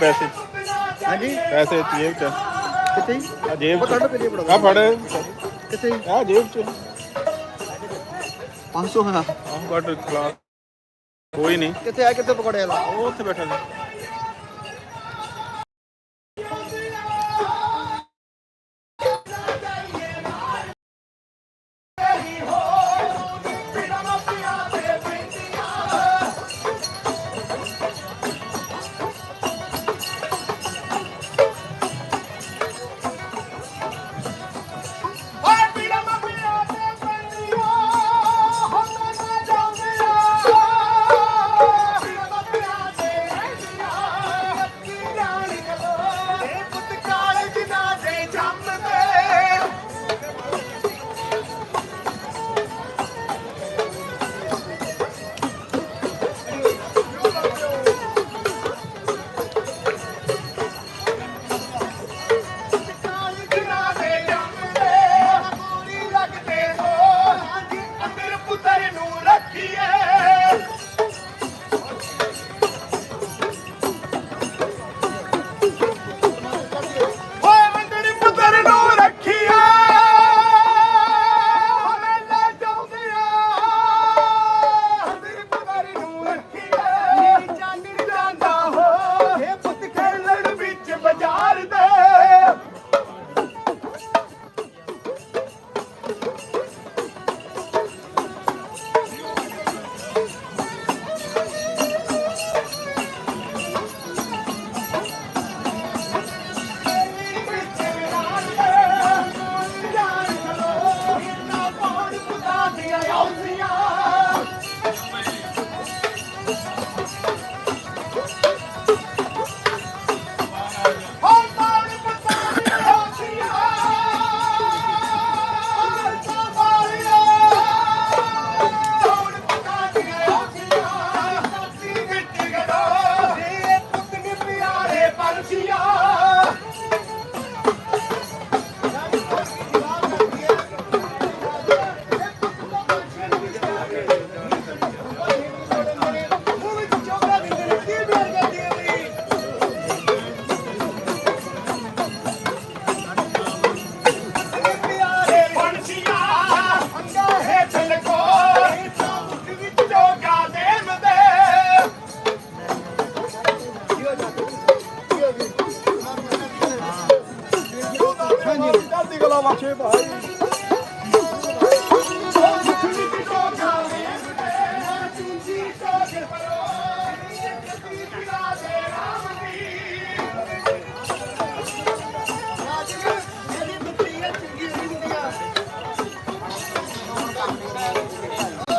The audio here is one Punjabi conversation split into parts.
ਪੈਸੇ। ਹਾਂਜੀ। ਪੈਸੇ ਜੇਬ ਚ। ਕਿੱਥੇ? ਜੀ? ਆ ਜੇਬ ਉਹ ਚ ਕੱਢ ਕੇ ਫੜੋ ਆ ਫੜ। ਕਿੱਥੇ? ਜੀ? ਆ ਜੇਬ ਚ। 500 ਹਾਂ। ਆਹ ਕੱਢ ਖਲਾ ਕੋਈ ਨਹੀਂ। ਕਿੱਥੇ ਆ? ਕਿੱਥੇ ਪਕੌੜੇ ਵਾਲਾ? ਉਹ ਉੱਥੇ ਬੈਠਾ ਸੀ।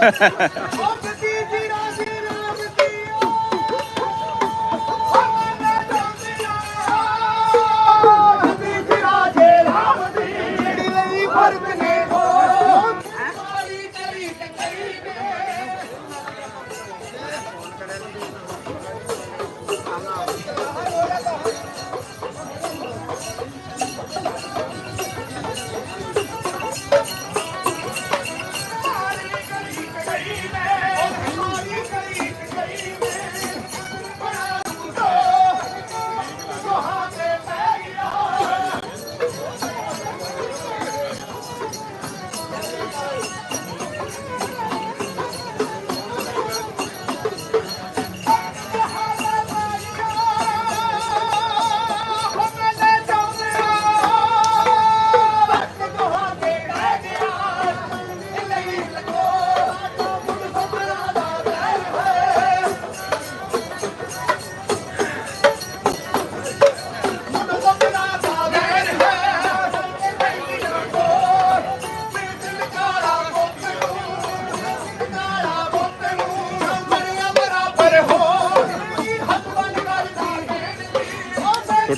哈哈哈哈。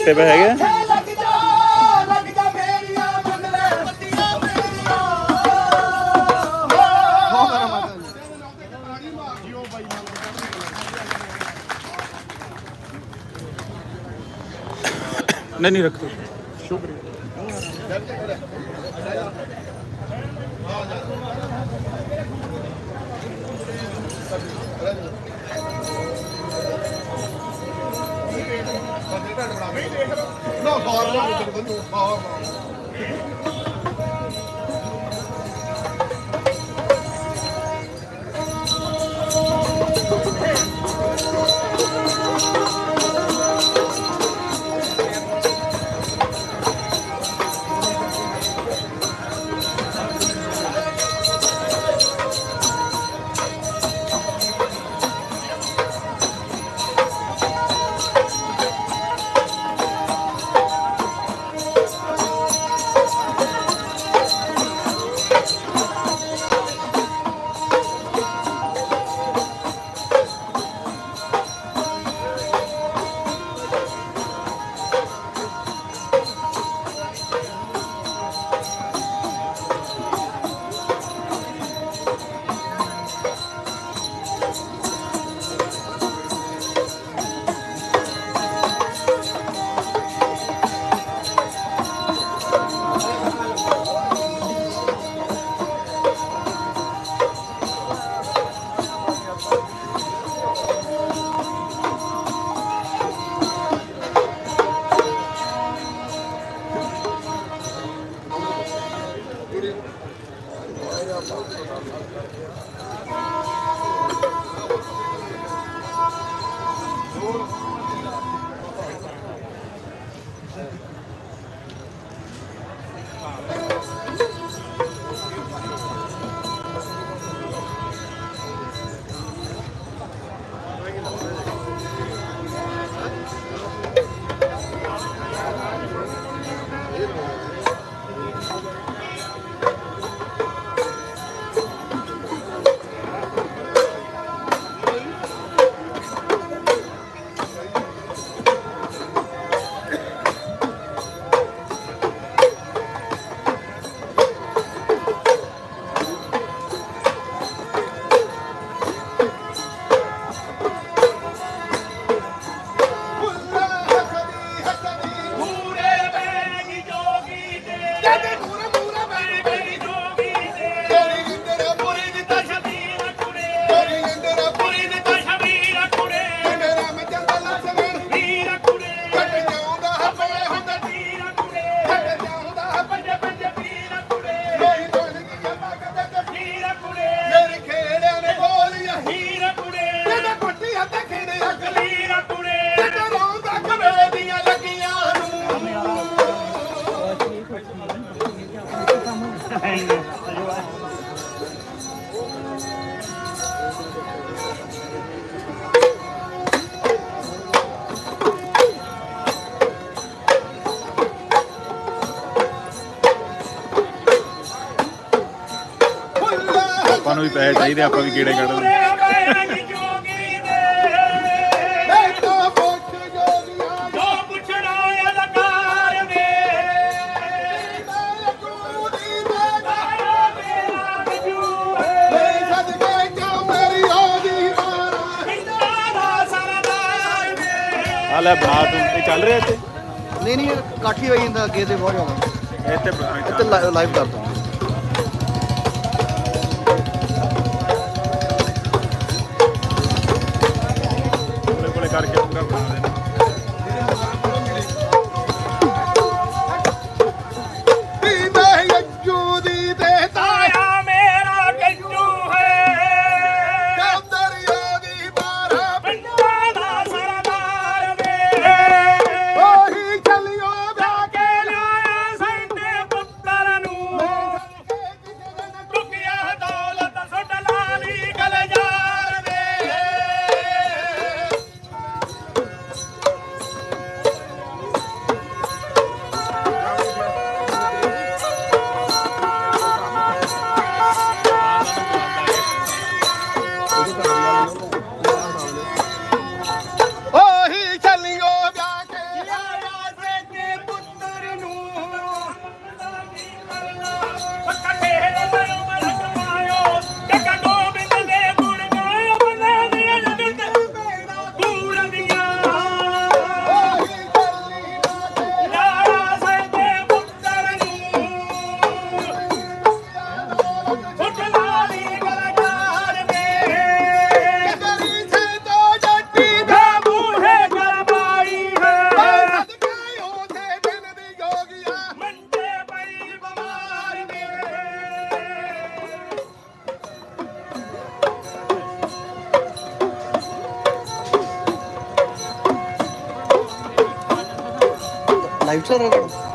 ਟੁੱਟੇ ਪਏ ਹੈਗੇ ਲੱਗ ਜਾ ਲੱਗ ਜਾ ਮੇਰੀਆਂ ਬੰਦਲੇ ਪੱਤੀਆਂ ਮੇਰੀਆਂ। ਨਹੀਂ ਨਹੀਂ ਰੱਖੋ ਨਹੀਂ ਦੇਖ ਲਓ। ਨਾ ਬਾਹਰ ਨਾ ਨਿਕਲ। ਬੰਦੋ ਬਾਹਰ ਨਾ ਆਪਾਂ ਨੂੰ ਵੀ ਪੈਸੇ ਚਾਹੀਦੇ ਆਪਾਂ ਵੀ ਕੀੜੇ ਕੱਢਦੇ ਲੈ ਬਣਾ ਤੂੰ ਇਹ ਚੱਲ ਰਿਹਾ ਇੱਥੇ? ਨਹੀਂ ਨਹੀਂ ਕਾਠੀ ਹੋਈ ਜਾਂਦਾ ਅੱਗੇ ਤੇ ਬਹੁਤ ਜ਼ਿਆਦਾ। ਇੱਥੇ ਇੱਥੇ ਲਾਈਵ ਕਰਦਾ ਲਾਈਵ ਚੱਲ ਰਿਹਾ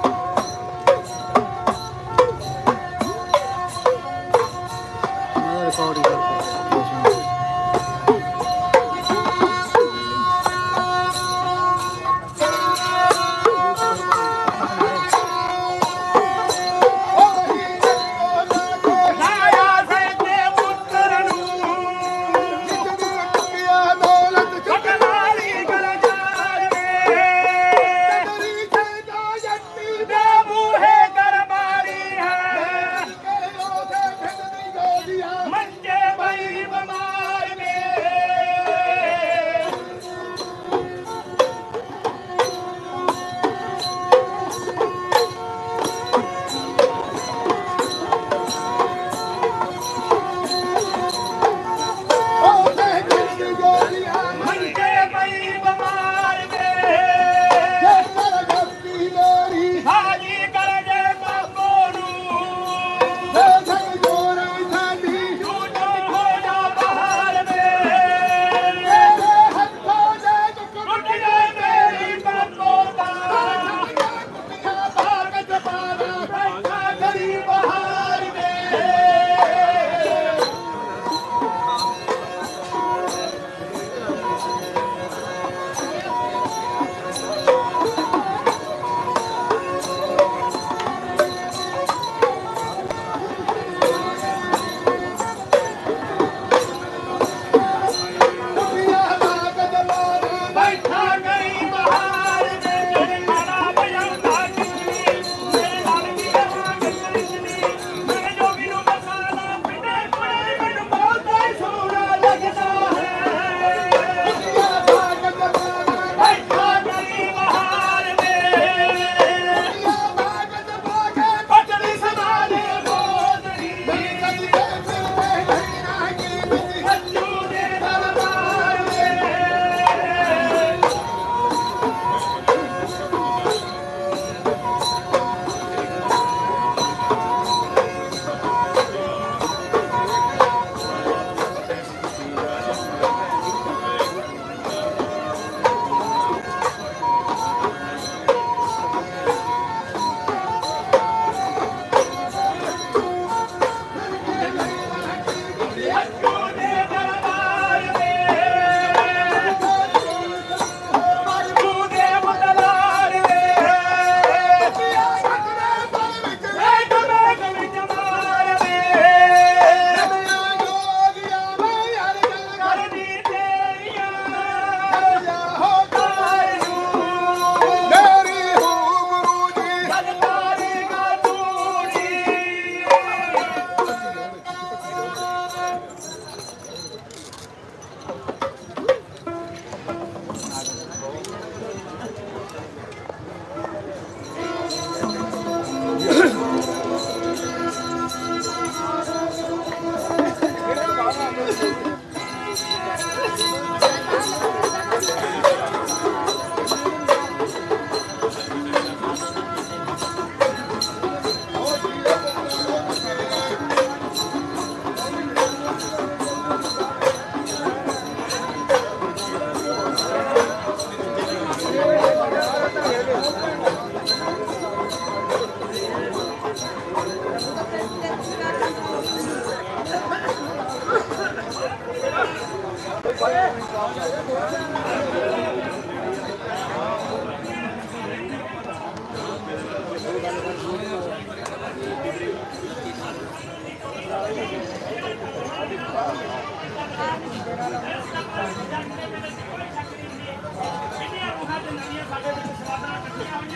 Yeah.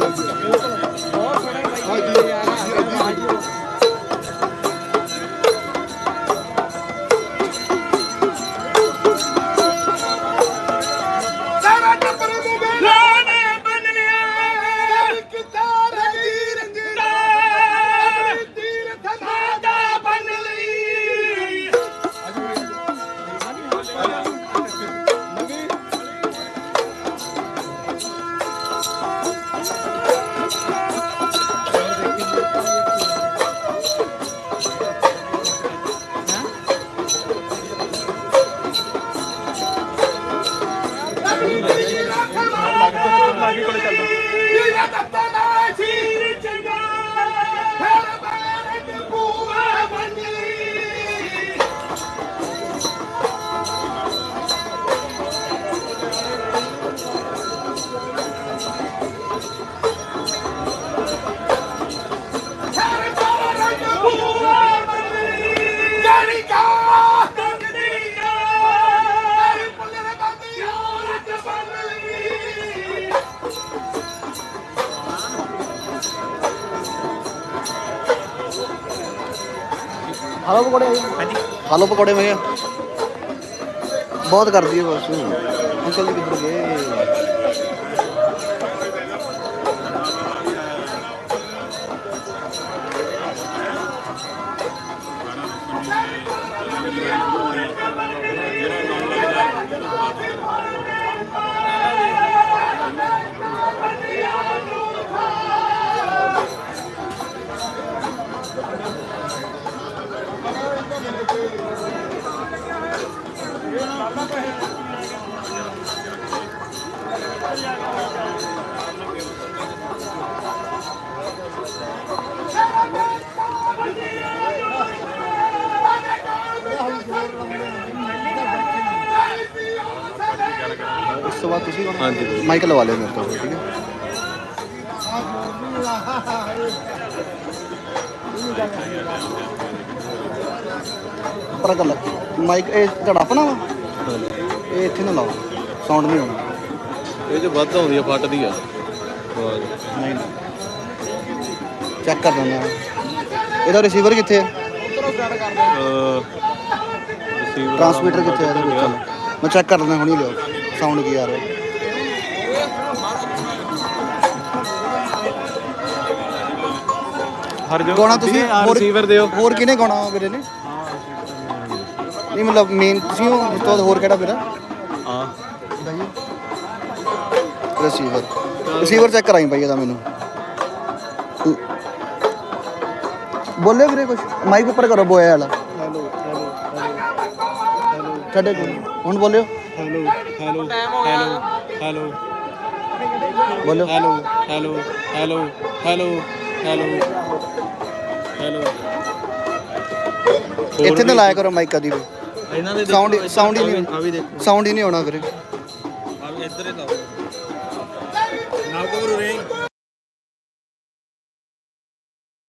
どうぞ。ਹਾਲੋ ਪਕੌੜੇ ਹਾਂਜੀ। ਹਾਲੋ ਪਕੌੜੇ ਮੈਂ ਕਿਹਾ। ਬਹੁਤ ਕਰਦੀ ਹੈ ਬਸ। ਅੰਕਲ ਜੀ ਕਿੱਧਰ ਗਏ। ਉਸ ਤੋਂ ਬਾਅਦ ਤੁਸੀਂ ਹਾਂਜੀ ਮਾਈਕ ਲਵਾ ਲਿਓ ਮੇਰੇ ਤੋਂ ਠੀਕ ਹੈ? ਪਰ ਗੱਲ ਮਾਈਕ ਇਹ ਤੁਹਾਡਾ ਆਪਣਾ ਵਾ? ਇਹ ਇੱਥੇ ਨਾ ਲਾਓ। ਸਾਊਂਡ ਨਹੀਂ ਆਉਣਾ ਇਹ ਚ ਵੱਧ ਆਉਂਦੀ ਆ ਫੱਟਦੀ ਆ। ਆਵਾਜ਼ ਨਹੀਂ ਚੈੱਕ ਕਰ ਦਿੰਦੇ ਆ। ਇਹਦਾ ਰਿਸੀਵਰ ਕਿੱਥੇ ਹੈ ਰਿਸੀਵਰ ਟਰਾਂਸਮਿਟਰ ਕਿੱਥੇ ਹੈ ਇਹਦਾ ਮੈਂ ਚੈੱਕ ਕਰ ਲੈਂਦਾ ਹੁਣੀ ਲਿਓ ਸਾਊਂਡ ਕੀ ਆ ਰਿਹਾ। ਹਰ ਜੋ ਗਾਉਣਾ ਤੁਸੀਂ ਹੋਰ receiver ਦਿਓ। ਹੋਰ ਕਿਹਨੇ ਗਾਉਣਾ ਵੀਰੇ ਨੇ? ਨਹੀਂ ਮਤਲਬ ਮੇਨ ਤੁਸੀਂ ਹੋ? ਉਸ ਤੋਂ ਬਾਅਦ ਹੋਰ ਕਿਹੜਾ ਵੀਰਾ ਹਾਂ। ਰਿਸੀਵਰ ਰਿਸੀਵਰ ਚੈੱਕ ਕਰਾਈ ਭਾਈ ਇਹਦਾ ਮੈਨੂੰ। ਬੋਲੇ ਵੀਰੇ ਕੁਝ ਮਾਈਕ ਉੱਪਰ ਕਰੋ ਬੋਏ ਵਾਲਾ। ਹੈਲੋ ਹੈਲੋ ਹੈਲੋ ਛੱਡੇ ਕੋਈ ਹੁਣ ਬੋਲਿਓ। Hello hello hello hello ਬੋਲਿਓ। Hello hello hello hello hello hello ਇੱਥੇ ਨਾ ਲਾਇਆ ਕਰੋ ਮਾਈਕ ਕਦੀ ਵੀ। ਸਾਊਂਡ ਸਾਊਂਡ ਹੀ ਨਹੀਂ ਆ ਵੀ ਦੇਖੋ ਸਾਊਂਡ ਹੀ ਨਹੀਂ ਆਉਣਾ ਵੀਰੇ ਆ ਵੀ ਇੱਧਰ ਹੀ ਲਾਓ ਨਾ ਕੋਰ ਰੇ